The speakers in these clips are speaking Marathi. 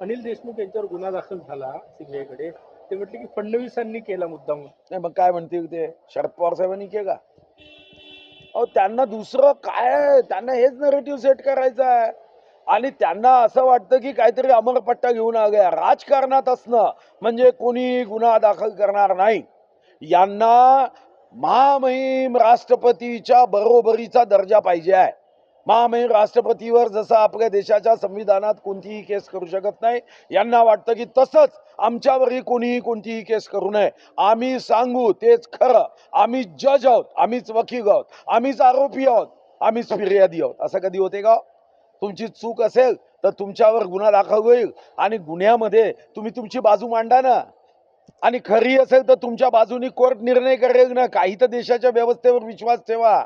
अनिल देशमुख यांच्यावर गुन्हा दाखल झाला सीबीआयकडे. ते म्हटले की फडणवीसांनी केला मुद्दाम नाही मग काय म्हणतील ते? शरद पवार साहेबांनी केला. अहो त्यांना दुसरं काय त्यांना हेच नरेटिव्ह सेट करायचं आहे. आणि त्यांना असं वाटतं की काहीतरी अमरपट्टा घेऊन आ राजकारणात असणं म्हणजे कोणी गुन्हा दाखल करणार नाही. यांना महामहिम राष्ट्रपतीच्या बरोबरीचा दर्जा पाहिजे आहे. महामहिम राष्ट्रपतीवर जसं आपल्या देशाच्या संविधानात कोणतीही केस करू शकत नाही यांना वाटतं की तसंच आमच्यावरही कोणीही कोणतीही केस करू नये. आम्ही सांगू तेच खरं. आम्ही जज आहोत आम्हीच वकील आहोत आम्हीच आरोपी आहोत आम्हीच फिर्यादी आहोत. असं कधी होते का? तुमची चूक असेल तर तुमच्यावर गुन्हा दाखल होईल आणि गुन्ह्यामध्ये तुम्ही तुमची बाजू मांडा ना. आणि खरी असेल तर तुमच्या बाजूनी कोर्ट निर्णय करेल ना. काही तर देशाच्या व्यवस्थेवर विश्वास ठेवा.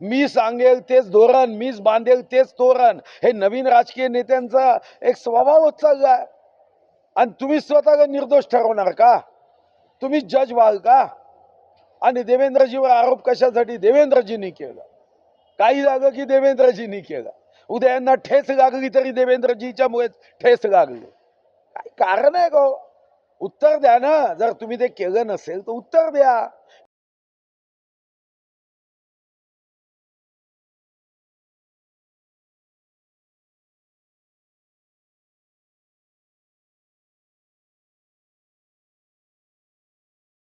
मी सांगेल तेच धोरण मीच बांधेल तेच तोरण. हे नवीन राजकीय नेत्यांचा एक स्वभाव होत चालला आहे. आणि तुम्ही स्वतः निर्दोष ठरवणार का? तुम्ही जज व्हाल का? आणि देवेंद्रजीवर आरोप कशासाठी देवेंद्रजींनी केला? काही लागलं की देवेंद्रजींनी केला? उद्या यांना ठेस लागली तरी देवेंद्रजीच्यामुळे ठेस लागली. काय कारण आहे गो. उत्तर द्या ना. जर तुम्ही ते केलं नसेल तर उत्तर द्या.